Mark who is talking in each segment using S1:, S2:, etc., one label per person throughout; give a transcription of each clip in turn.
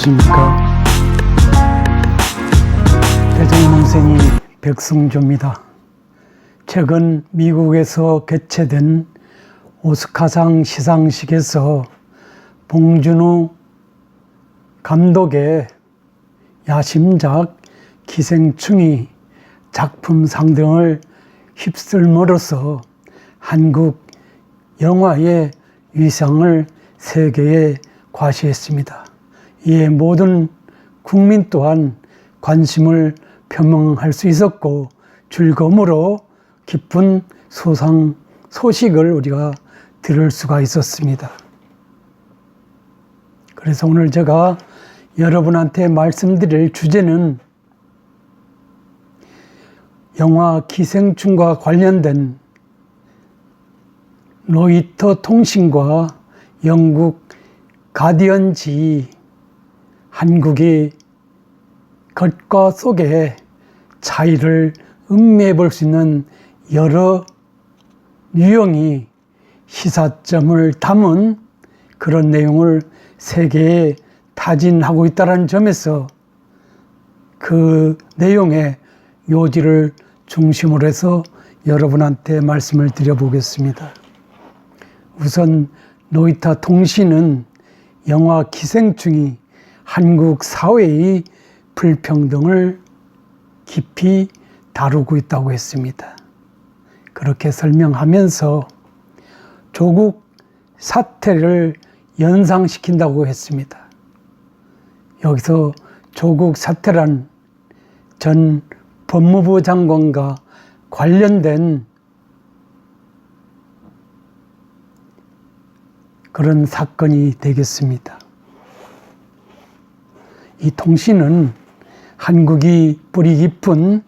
S1: 안녕하십니까. 대통령생이 백승조입니다. 최근 미국에서 개최된 오스카상 시상식에서 봉준호 감독의 야심작 기생충이 작품상 등을 휩쓸므로써 한국 영화의 위상을 세계에 과시했습니다. 이에 모든 국민 또한 관심을 표명할 수 있었고 즐거움으로 기쁜 소상 소식을 우리가 들을 수가 있었습니다. 그래서 오늘 제가 여러분한테 말씀드릴 주제는 영화 기생충과 관련된 로이터 통신과 영국 가디언지 한국이 겉과 속의 차이를 음미해 볼 수 있는 여러 유형이 시사점을 담은 그런 내용을 세계에 타진하고 있다는 점에서 그 내용의 요지를 중심으로 해서 여러분한테 말씀을 드려보겠습니다. 우선 노이타 통신은 영화 기생충이 한국 사회의 불평등을 깊이 다루고 있다고 했습니다. 그렇게 설명하면서 조국 사태를 연상시킨다고 했습니다. 여기서 조국 사태란 전 법무부 장관과 관련된 그런 사건이 되겠습니다. 이 통신은 한국이 뿌리 깊은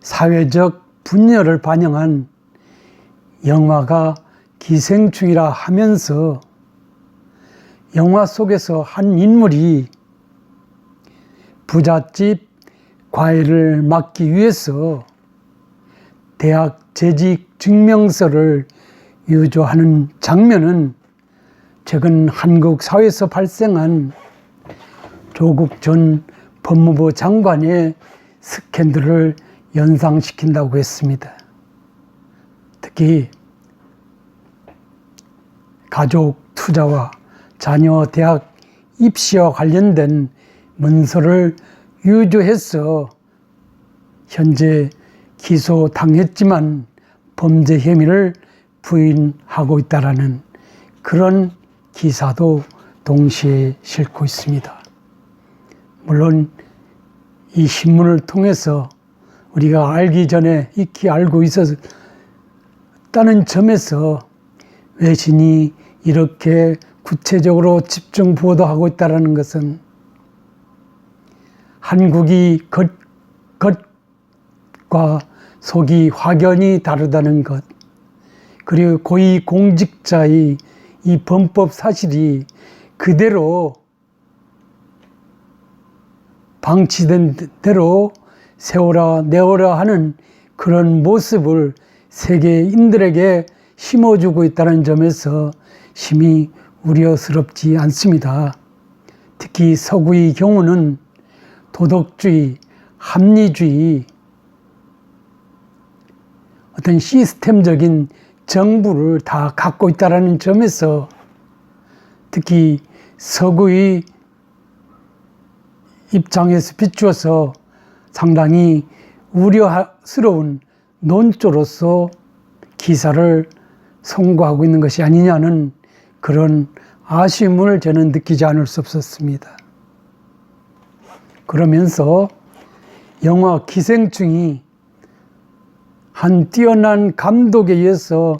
S1: 사회적 분열을 반영한 영화가 기생충이라 하면서 영화 속에서 한 인물이 부잣집 과외를 막기 위해서 대학 재직 증명서를 유조하는 장면은 최근 한국 사회에서 발생한 조국 전 법무부 장관의 스캔들을 연상시킨다고 했습니다. 특히 가족 투자와 자녀 대학 입시와 관련된 문서를 유조해서 현재 기소당했지만 범죄 혐의를 부인하고 있다라는 그런 기사도 동시에 싣고 있습니다. 물론 이 신문을 통해서 우리가 알기 전에 익히 알고 있었다는 점에서 외신이 이렇게 구체적으로 집중 보도하고 있다는 것은 한국이 겉, 겉과 속이 확연히 다르다는 것, 그리고 고위 공직자의 이 범법 사실이 그대로 방치된 대로 세워라 내어라 하는 그런 모습을 세계인들에게 심어주고 있다는 점에서 심히 우려스럽지 않습니다. 특히 서구의 경우는 도덕주의, 합리주의, 어떤 시스템적인 정부를 다 갖고 있다는 점에서 특히 서구의 입장에서 비추어서 상당히 우려스러운 논조로서 기사를 송구하고 있는 것이 아니냐는 그런 아쉬움을 저는 느끼지 않을 수 없었습니다. 그러면서 영화 기생충이 한 뛰어난 감독에 의해서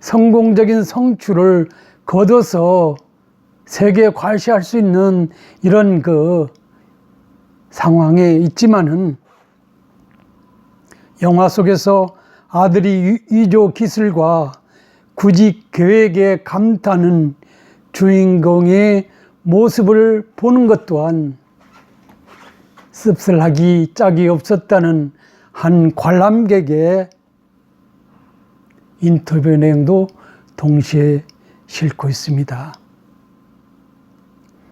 S1: 성공적인 성취를 거둬서 세계에 과시할 수 있는 이런 그 상황에 있지만은 영화 속에서 아들이 위조 기술과 구직 계획에 감탄하는 주인공의 모습을 보는 것 또한 씁쓸하기 짝이 없었다는 한 관람객의 인터뷰 내용도 동시에 싣고 있습니다.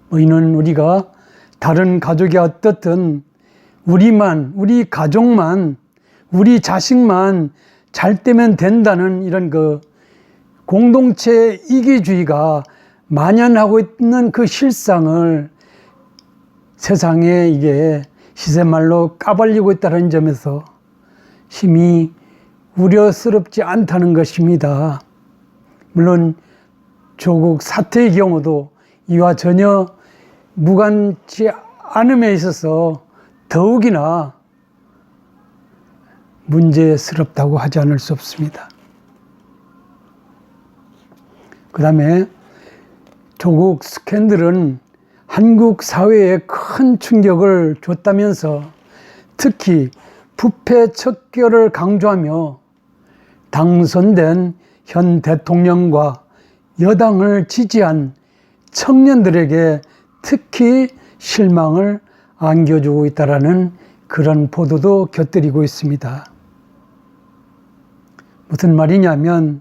S1: 뭐 이는 우리가 다른 가족이 어떻든 우리만, 우리 가족만, 우리 자식만 잘 되면 된다는 이런 그 공동체 이기주의가 만연하고 있는 그 실상을 세상에 이게 시세말로 까발리고 있다는 점에서 심히 우려스럽지 않다는 것입니다. 물론 조국 사태의 경우도 이와 전혀 무관치 않음에 있어서 더욱이나 문제스럽다고 하지 않을 수 없습니다. 그 다음에 조국 스캔들은 한국 사회에 큰 충격을 줬다면서 특히 부패 척결을 강조하며 당선된 현 대통령과 여당을 지지한 청년들에게 특히 실망을 안겨주고 있다라는 그런 보도도 곁들이고 있습니다. 무슨 말이냐면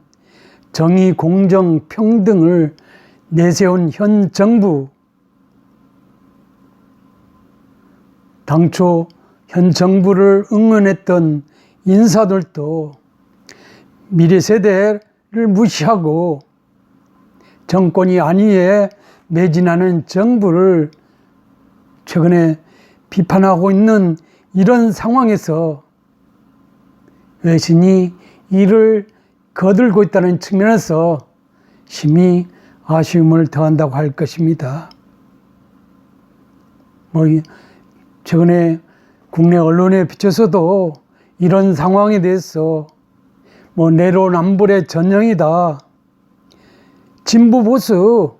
S1: 정의, 공정, 평등을 내세운 현 정부 당초 현 정부를 응원했던 인사들도 미래 세대를 무시하고 정권이 안위에 매진하는 정부를 최근에 비판하고 있는 이런 상황에서 외신이 이를 거들고 있다는 측면에서 심히 아쉬움을 더한다고 할 것입니다. 뭐 최근에 국내 언론에 비춰서도 이런 상황에 대해서 뭐 내로남불의 전형이다. 진보 보수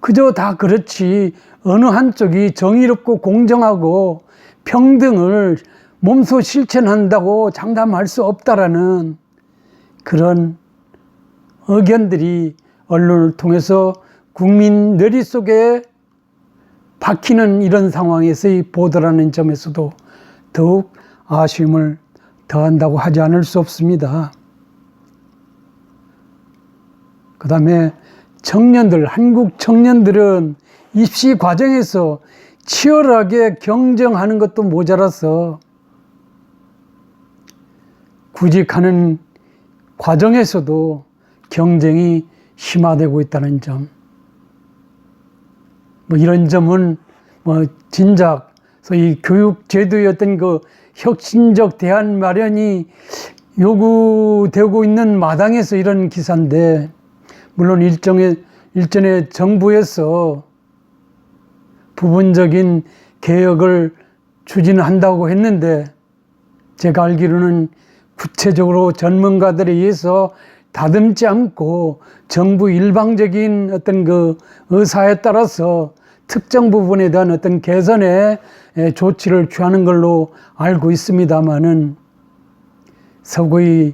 S1: 그저 다 그렇지 어느 한쪽이 정의롭고 공정하고 평등을 몸소 실천한다고 장담할 수 없다라는 그런 의견들이 언론을 통해서 국민 뇌리 속에 박히는 이런 상황에서의 보도라는 점에서도 더욱 아쉬움을 더한다고 하지 않을 수 없습니다. 그 다음에 청년들, 한국 청년들은 입시 과정에서 치열하게 경쟁하는 것도 모자라서 구직하는 과정에서도 경쟁이 심화되고 있다는 점. 뭐 이런 점은 뭐 진작 소위 교육 어떤 그 혁신적 대안 마련이 요구되고 있는 마당에서 이런 기사인데 물론 일정의 일전에 정부에서 부분적인 개혁을 추진한다고 했는데 제가 알기로는 구체적으로 전문가들에 의해서 다듬지 않고 정부 일방적인 어떤 그 의사에 따라서 특정 부분에 대한 어떤 개선의 조치를 취하는 걸로 알고 있습니다만은 서구의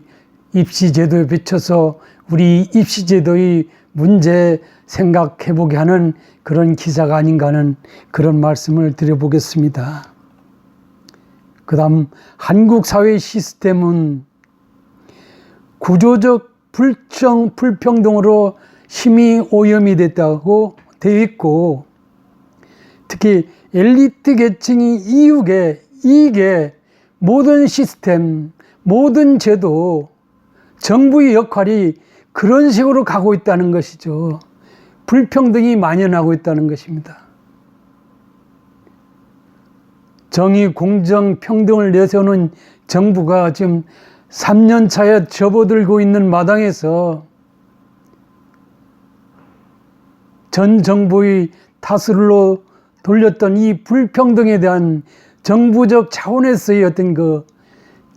S1: 입시 제도에 비춰서 우리 입시 제도의 문제 생각해 보게 하는 그런 기사가 아닌가 하는 그런 말씀을 드려보겠습니다. 그 다음 한국 사회 시스템은 구조적 불정, 불평등으로 심히 오염이 됐다고 되어 있고 특히 엘리트 계층이 이익에, 이익에 모든 시스템, 모든 제도, 정부의 역할이 그런 식으로 가고 있다는 것이죠. 불평등이 만연하고 있다는 것입니다. 정의, 공정, 평등을 내세우는 정부가 지금 3년 차에 접어들고 있는 마당에서 전 정부의 타스로 돌렸던 이 불평등에 대한 정부적 차원에서의 어떤 그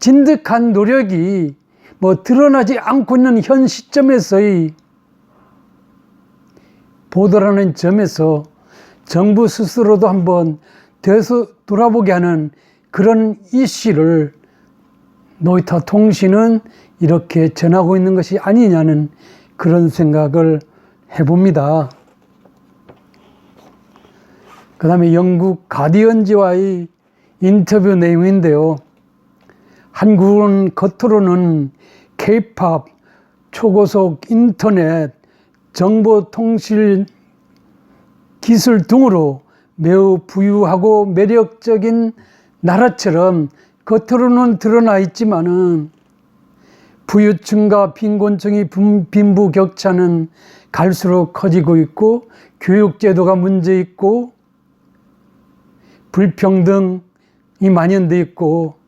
S1: 진득한 노력이 뭐 드러나지 않고 있는 현 시점에서의 보도라는 점에서 정부 스스로도 한번 되서 돌아보게 하는 그런 이슈를 노이타 통신은 이렇게 전하고 있는 것이 아니냐는 그런 생각을 해봅니다. 그 다음에 영국 가디언지와의 인터뷰 내용인데요. 한국은 겉으로는 케이팝, 초고속 인터넷, 정보통신 기술 등으로 매우 부유하고 매력적인 나라처럼 겉으로는 드러나 있지만은 부유층과 빈곤층이 분- 빈부 격차는 갈수록 커지고 있고 교육제도가 문제 있고 불평등이 만연돼 있고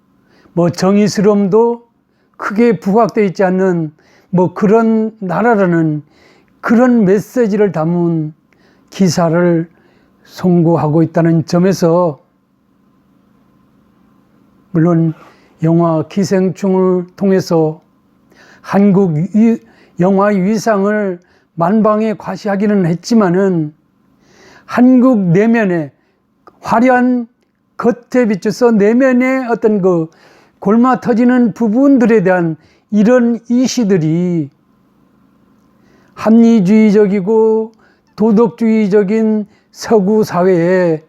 S1: 뭐 정의스러움도 크게 부각되어 있지 않는 뭐 그런 나라라는 그런 메시지를 담은 기사를 송고하고 있다는 점에서 물론 영화 기생충을 통해서 한국 위- 영화 위상을 만방에 과시하기는 했지만은 한국 내면에 화려한 겉에 비춰서 내면의 어떤 그 골마 터지는 부분들에 대한 이런 이시들이 합리주의적이고 도덕주의적인 서구 사회에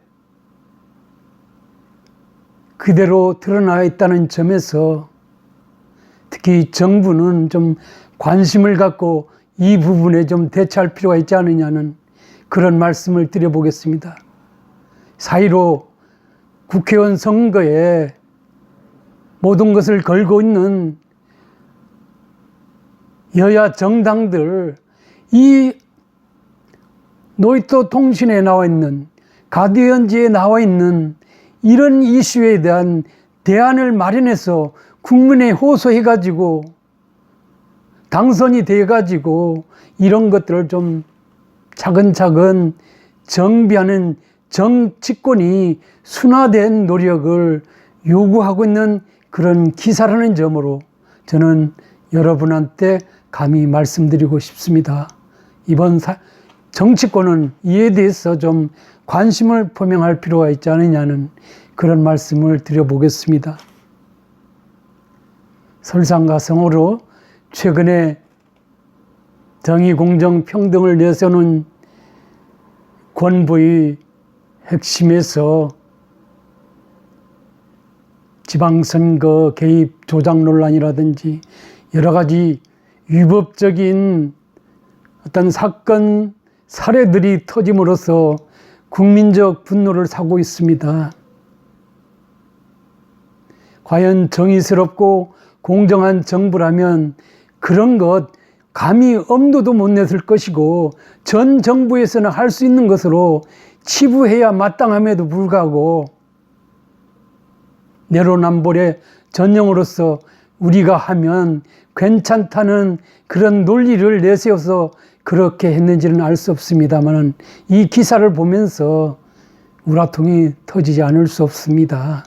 S1: 그대로 드러나 있다는 점에서 특히 정부는 좀 관심을 갖고 이 부분에 좀 대처할 필요가 있지 않느냐는 그런 말씀을 드려보겠습니다. 사이로 국회의원 선거에 모든 것을 걸고 있는 여야 정당들 이 노이토 통신에 나와 있는 가디언지에 나와 있는 이런 이슈에 대한 대안을 마련해서 국민에 호소해 가지고 당선이 돼 가지고 이런 것들을 좀 차근차근 정비하는 정치권이 순화된 노력을 요구하고 있는 그런 기사라는 점으로 저는 여러분한테 감히 말씀드리고 싶습니다. 이번 사- 정치권은 이에 대해서 좀 관심을 표명할 필요가 있지 않느냐는 그런 말씀을 드려보겠습니다. 설상가성으로 최근에 정의, 공정, 평등을 내세우는 권부의 핵심에서 지방선거 개입 조작 논란이라든지 여러 가지 위법적인 어떤 사건 사례들이 터짐으로써 국민적 분노를 사고 있습니다. 과연 정의스럽고 공정한 정부라면 그런 것 감히 엄두도 못 냈을 것이고 전 정부에서는 할 수 있는 것으로 치부해야 마땅함에도 불구하고 내로남불의 전형으로서 우리가 하면 괜찮다는 그런 논리를 내세워서 그렇게 했는지는 알 수 없습니다만 이 기사를 보면서 우라통이 터지지 않을 수 없습니다.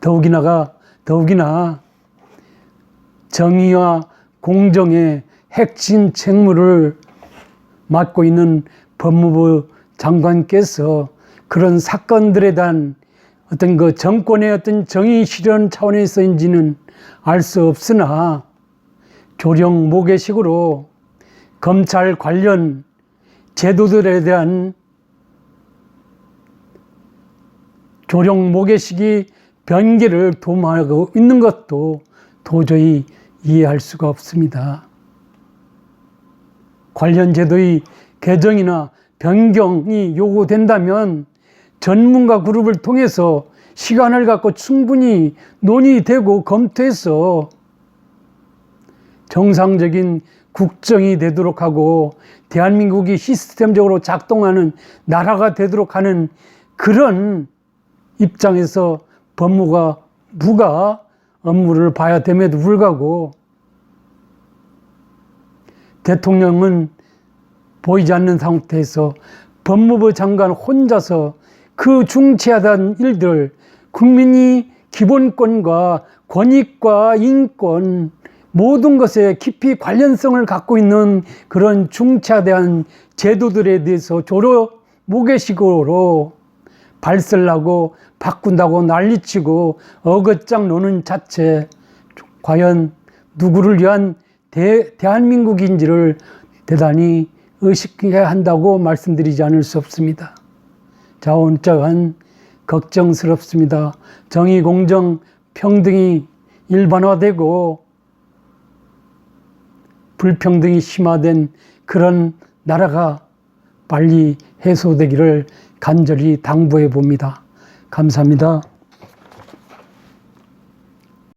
S1: 더욱이나가 더욱이나 정의와 공정의 핵심 책무를 맡고 있는 법무부 장관께서 그런 사건들에 대한 어떤 그 정권의 어떤 정의 실현 차원에서인지는 알 수 없으나 조령 모계식으로 검찰 관련 제도들에 대한 조령 모계식이 변개를 도모하고 있는 것도 도저히 이해할 수가 없습니다. 관련 제도의 개정이나 변경이 요구된다면 전문가 그룹을 통해서 시간을 갖고 충분히 논의되고 검토해서 정상적인 국정이 되도록 하고 대한민국이 시스템적으로 작동하는 나라가 되도록 하는 그런 입장에서 법무가 무가 업무를 봐야 됨에도 불구하고 대통령은 보이지 않는 상태에서 법무부 장관 혼자서 그 중체하던 일들 국민이 기본권과 권익과 인권 모든 것에 깊이 관련성을 갖고 있는 그런 중차대한 제도들에 대해서 조로 모계식으로 발설하고 바꾼다고 난리치고 어긋장 노는 자체 과연 누구를 위한 대, 대한민국인지를 대단히 의식해야 한다고 말씀드리지 않을 수 없습니다. 자원적한 걱정스럽습니다. 정의, 공정, 평등이 일반화되고 불평등이 심화된 그런 나라가 빨리 해소되기를 간절히 당부해 봅니다. 감사합니다.